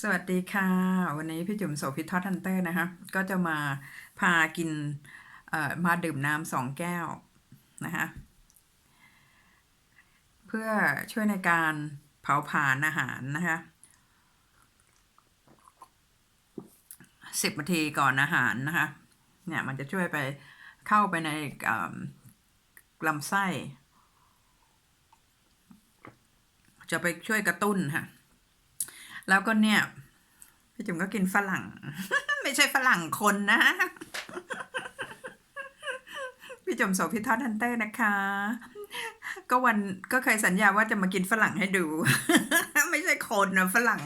สวัสดีค่ะ วันนี้พี่จุ๋มโสภิททอดทันเตอร์นะคะก็จะมาพากินมาดื่มน้ำสองแก้วนะคะเพื่อช่วยในการเผาผลาญอาหารนะคะสิบนาทีก่อนอาหารนะคะเนี่ยมันจะช่วยไปเข้าไปในลำไส้ จะไปช่วยกระตุ้นค่ะ แล้วก็เนี่ย พี่จุ๋มก็กินฝรั่ง ไม่ใช่ฝรั่งคนนะ พี่จุ๋มโสภิททอดฮันเตอร์นะคะ ก็วันก็เคยสัญญาว่าจะมากินฝรั่งให้ดู ไม่ใช่คนนะฝรั่ง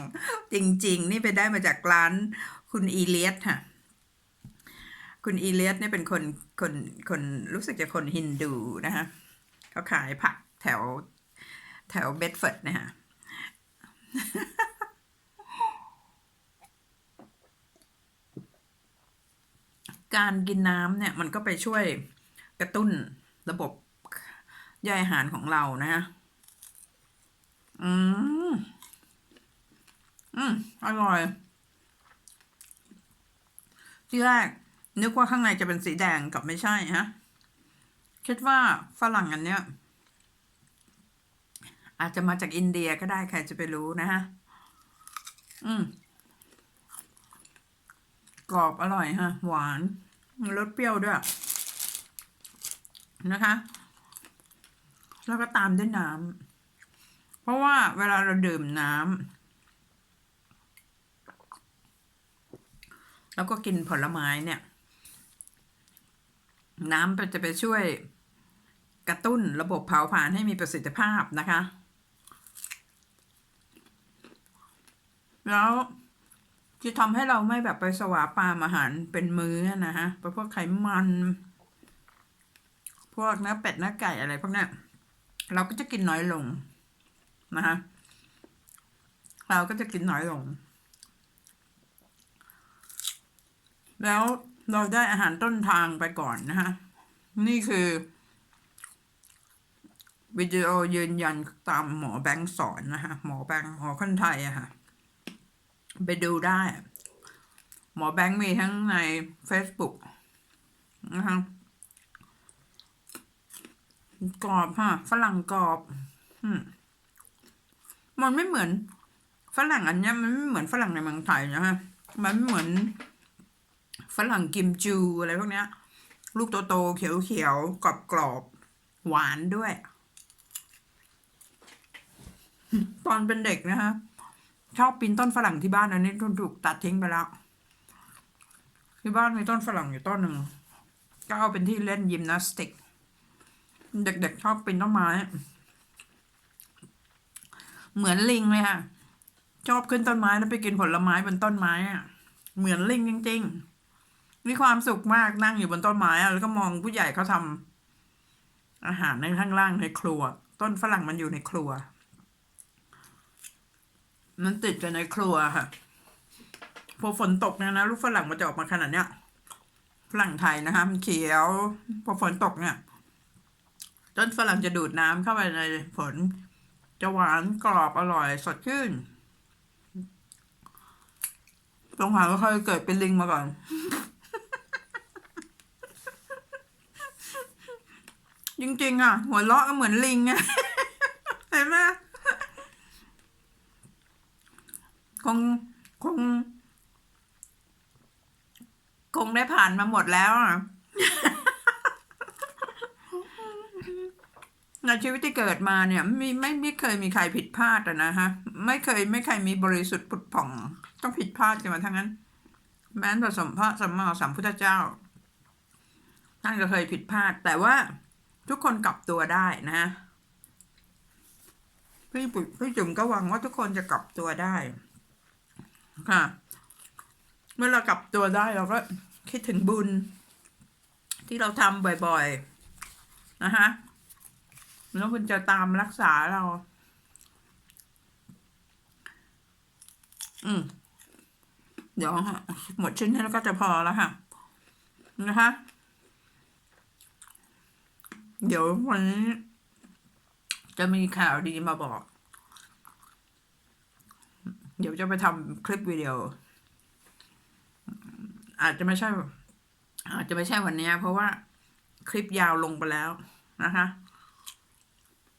จริง ๆ นี่ไปได้มาจากร้านคุณอีเลียสค่ะคุณอีเลียสเนี่ยเป็นคนคนคนรู้สึกจะคนฮินดูนะคะเขาขายผักแถวแถวเบดฟอร์ดนะคะ การกินน้ำเนี่ยมันก็ไปช่วยกระตุ้นระบบย่อยอาหารของเรานะฮะ อืม อืม อร่อย ที่แรก นึกว่าข้างในจะเป็นสีแดงกับไม่ใช่ฮะ คิดว่าฝรั่งอันเนี้ย อาจจะมาจากอินเดียก็ได้ใครจะไปรู้นะฮะ อืม กรอบอร่อยฮะ หวานรสเปรี้ยวด้วย นะคะ แล้วก็ตามด้วยน้ำเพราะว่าเวลาเราดื่มน้ำแล้วก็กินผลไม้เนี่ย น้ำจะไปช่วยกระตุ้นระบบเผาผลาญให้มีประสิทธิภาพนะคะ แล้ว จะทำให้เราไม่แบบไปสวาปามอาหารเป็นมื้อนะฮะพวกไขมัน พวกเนื้อเป็ดเนื้อไก่อะไรพวกเนี้ยเราก็จะกินน้อยลงนะคะเราก็จะกินน้อยลง แล้วเราได้อาหารต้นทางไปก่อนนะคะนี่คือวิดีโอยืนยันตามหมอแบงค์สอนนะคะหมอแบงค์หมอคนไทยอะค่ะ ไปดูได้ หมอแบงค์มีทั้งใน Facebook นะคะกรอบค่ะฝรั่งกรอบอมันไม่เหมือน ฝรั่งอันเนี้ยมันไม่เหมือนฝรั่งในเมืองไทยนะฮะมันไม่เหมือน ฝรั่งกิมจูอะไรพวกเนี้ย ลูกโตๆเขียวๆกรอบๆหวานด้วย ตอนเป็นเด็กนะคะ ชอบปีนต้นฝรั่งที่บ้านอันนี้ถูกตัดทิ้งไปแล้ว ที่บ้านมีต้นฝรั่งอยู่ต้นหนึ่งก็เอาเป็นที่เล่นยิมนาสติก เด็กๆชอบปีนต้นไม้ เหมือนลิงเลยค่ะ ชอบขึ้นต้นไม้แล้วไปกินผลไม้บนต้นไม้อะเหมือนลิงจริงๆ มีความสุขมากนั่งอยู่บนต้นไม้อะแล้วก็มองผู้ใหญ่เขาทำอาหารในข้างล่างในครัว ต้นฝรั่งมันอยู่ในครัว มันติดอยู่ในครัวค่ะ พอฝนตกเนี่ยนะลูกฝรั่งมันจะออกมาขนาดเนี้ยฝรั่งไทยนะคะมันเขียว พอฝนตกเนี่ยต้นฝรั่งจะดูดน้ำเข้าไปในฝนจะหวานกรอบอร่อยสดชื่นตรงหางก็เคยเกิดเป็นลิงมาก่อน จริงๆอะ หัวเราะก็เหมือนลิงอะเห็นไหมค งคง คงได้ผ่านมาหมดแล้วอะในชีวิตที่เกิดมาเนี่ยไม่ไม่ไม่เคยมีใครผิดพลาดอะนะฮะ ไม่เคยไม่เคยมีบริสุทธิ์ผุดผ่อง ต้องผิดพลาดกันมาทั้งนั้น แม้แต่สมพระสัมมาสัมพุทธเจ้าท่านก็เคยผิดพลาด แต่ว่าทุกคนกลับตัวได้นะฮะพี่ปุ๋ยพี่จุ๋มก็หวังว่าทุกคนจะกลับตัวได้ ค่ะ เมื่อเรากลับตัวได้เราก็คิดถึงบุญ ที่เราทำบ่อยๆ นะคะแล้วมันจะตามรักษาเรา อืม เดี๋ยวหมดชิ้นนี้แล้วก็จะพอแล้วค่ะ นะคะ เดี๋ยววันนี้จะมีข่าวดีมาบอก เดี๋ยวจะไปทำคลิปวิดีโอ อาจจะไม่ใช่ อาจจะไม่ใช่วันนี้เพราะว่าคลิปยาวลงไปแล้วนะคะ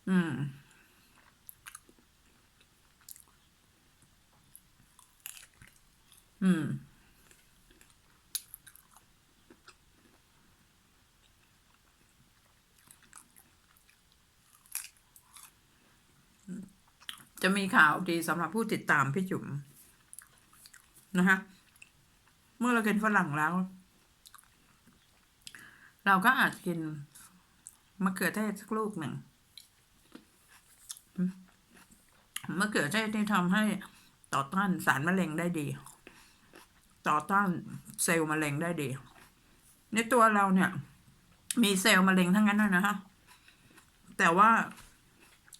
อืม อืม จะมีข่าวดีสำหรับผู้ติดตามพี่จุ๋มนะคะเมื่อเรากินฝรั่งแล้ว เราก็อาจกินมะเขือเทศสักลูกหนึ่งมะเขือเทศที่ทำให้ต่อต้านสารมะเร็งได้ดี ต่อต้านเซลล์มะเร็งได้ดี ในตัวเราเนี่ย มีเซลล์มะเร็งทั้งนั้นนะฮะแต่ว่า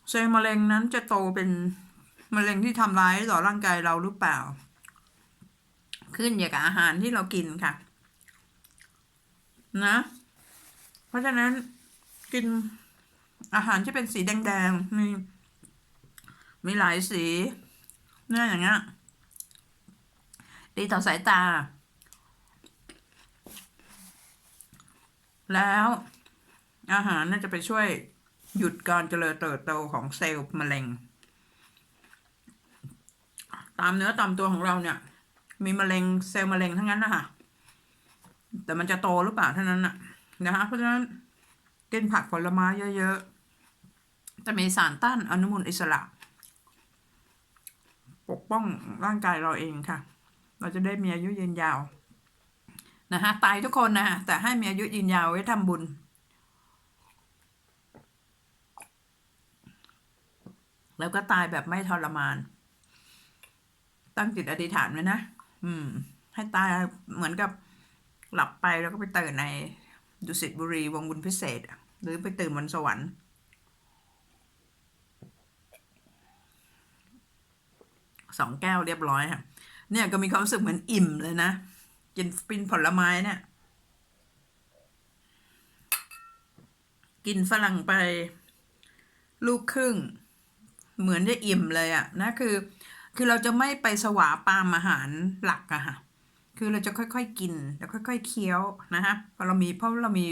เซลล์มะเร็งนั้นจะโตเป็นมะเร็งที่ทำร้ายต่อร่างกายเราหรือเปล่า ขึ้นอยู่กับอาหารที่เรากินค่ะ นะ เพราะฉะนั้นกินอาหารที่เป็นสีแดงๆมีมีหลายสีเนี่ยอย่างเงี้ยดีต่อสายตา แล้วอาหารน่าจะไปช่วย หยุดการเจริญเติบโตของเซลล์มะเร็ง ตามเนื้อตามตัวของเราเนี่ย มีมะเร็งเซลล์มะเร็งทั้งนั้นนะคะแต่มันจะโตหรือเปล่าเท่านั้นน่ะนะคะเพราะฉะนั้นกินผักผลไม้เยอะๆ จะมีสารต้านอนุมูลอิสระ ปกป้องร่างกายเราเองค่ะ เราจะได้มีอายุยืนยาวนะคะตายทุกคนนะแต่ให้มีอายุยืนยาวไว้ทำบุญ แล้วก็ตายแบบไม่ทรมาน ตั้งจิตอธิษฐานไว้นะอืม ให้ตายเหมือนกับหลับไปแล้วก็ไปตื่นในดุสิตบุรีวงบุญพิเศษหรือไปตื่นบนสวรรค์ สองแก้วเรียบร้อยค่ะเนี่ยก็มีความรู้สึกเหมือนอิ่มเลยนะกินปินผลไม้เนี่ย กินฝรั่งไป ลูกครึ่ง เหมือนจะอิ่มเลยอะนะคือ คือเราจะไม่ไปสวาปามอาหารหลักอะค่ะคือเราจะค่อยๆกินแล้วค่อย ๆ เคี้ยวนะคะเพราะเรามีเพราะเรามี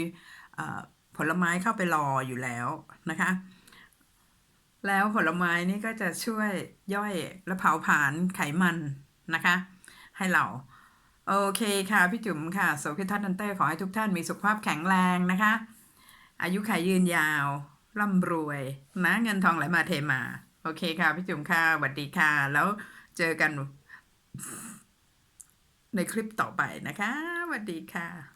ผลไม้เข้าไปรออยู่แล้วนะคะ แล้วผลไม้นี่ก็จะช่วยย่อยและเผาผลาญไขมันนะคะ ให้เราโอเคค่ะพี่จุ๋มค่ะโสภิทัศน์นันเต้ขอให้ทุกท่านมีสุขภาพแข็งแรงนะคะ อายุขัยยืนยาวร่ำรวยนะเงินทองไหลมาเทมา โอเคค่ะพี่จุ๋มค่ะสวัสดีค่ะ แล้วเจอกันในคลิปต่อไปนะคะสวัสดีค่ะ